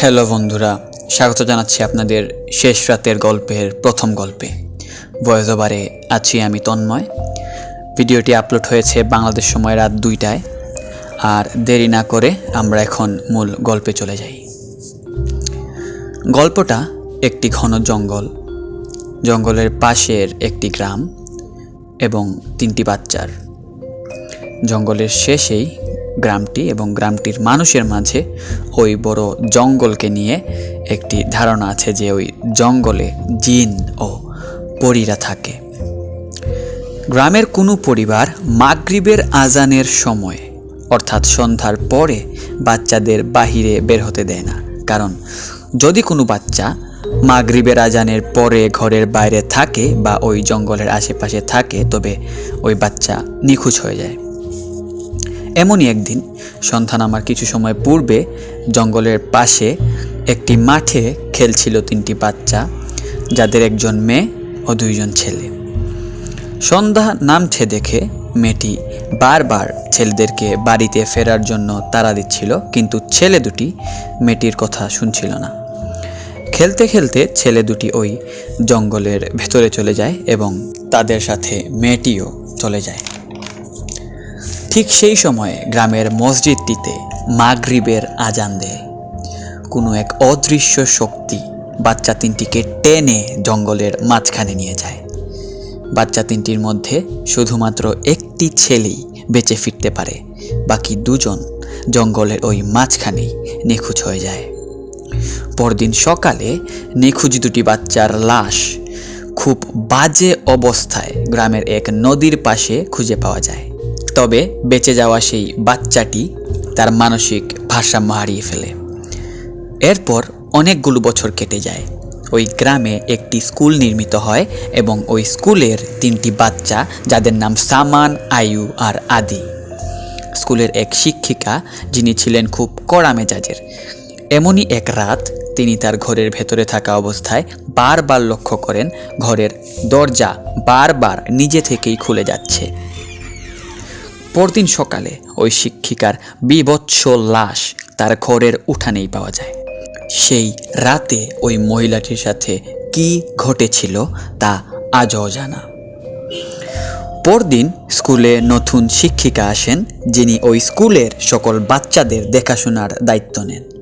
Hello বন্ধুরা, স্বাগত জানাচ্ছি আপনাদের শেষ রাতের গল্পের প্রথম গল্পে। ভয়েস ওভারে আছি আমি তন্ময়। ভিডিওটি আপলোড হয়েছে বাংলাদেশ সময় রাত দুইটায়। আর দেরি না করে আমরা এখন মূল গল্পে চলে যাই। গল্পটা একটি ঘন জঙ্গল। জঙ্গলের পাশের একটি গ্রাম এবং তিনটি বাচ্চার। জঙ্গলের শেষেই গ্রামটি এবং গ্রামটির মানুষের মাঝে ওই বড় জঙ্গলকে নিয়ে একটি ধারণা আছে যে ওই জঙ্গলে জিন ও পরীরা থাকে। গ্রামের কোনো পরিবার মাগরিবের আজানের সময়, অর্থাৎ সন্ধ্যার পরে, বাচ্চাদের বাহিরে বের হতে দেয় না। কারণ, যদি কোনো বাচ্চা মাগরিবের আজানের পরে ঘরের বাইরে থাকে বা ওই জঙ্গলের আশেপাশে থাকে, তবে ওই বাচ্চা নিখোঁজ হয়ে যায়। এমনই একদিন সন্তান আমার কিছু সময় পূর্বে জঙ্গলের পাশে একটি মাঠে খেলছিল তিনটি বাচ্চা, যাদের একজন মেয়ে ও দুইজন ছেলে। সন্ধ্যা নামছে দেখে মেয়েটি বারবার ছেলেদেরকে বাড়িতে ফেরার জন্য তাড়া দিচ্ছিল, কিন্তু ছেলে দুটি মেয়েটির কথা শুনছিল না। খেলতে খেলতে ছেলে দুটি ওই জঙ্গলের ভেতরে চলে যায় এবং তাদের সাথে মেয়েটিও চলে যায়। ঠিক সেই সময়ে গ্রামের মসজিদটিতে মাগরিবের আজান দেয়। কোনো এক অদৃশ্য শক্তি বাচ্চা তিনটিকে টেনে জঙ্গলের মাঝখানে নিয়ে যায়। বাচ্চা তিনটির মধ্যে শুধুমাত্র একটি ছেলেই বেঁচে ফিরতে পারে, বাকি দুজন জঙ্গলের ওই মাঝখানেই নিখোঁজ হয়ে যায়। পরদিন সকালে নিখোঁজ দুটি বাচ্চার লাশ খুব বাজে অবস্থায় গ্রামের এক নদীর পাশে খুঁজে পাওয়া যায়। তবে বেঁচে যাওয়া সেই বাচ্চাটি তার মানসিক ভারসাম্য হারিয়ে ফেলে। এরপর অনেকগুলো বছর কেটে যায়। ওই গ্রামে একটি স্কুল নির্মিত হয় এবং ওই স্কুলের তিনটি বাচ্চা, যাদের নাম সামান, আয়ু আর আদি। স্কুলের এক শিক্ষিকা, যিনি ছিলেন খুব কড়া মেজাজের। এমনই এক রাত তিনি তার ঘরের ভেতরে থাকা অবস্থায় বারবার লক্ষ্য করেন ঘরের দরজা বারবার নিজে থেকেই খুলে যাচ্ছে। পরদিন সকালে ওই শিক্ষিকার বিবৎস লাশ তার ঘরের উঠানেই পাওয়া যায়। সেই রাতে ওই মহিলাটির সাথে কি ঘটেছিল তা আজও জানা পরদিন স্কুলে নতুন শিক্ষিকা আসেন যিনি ওই স্কুলের সকল বাচ্চাদের দেখাশোনার দায়িত্ব নেন।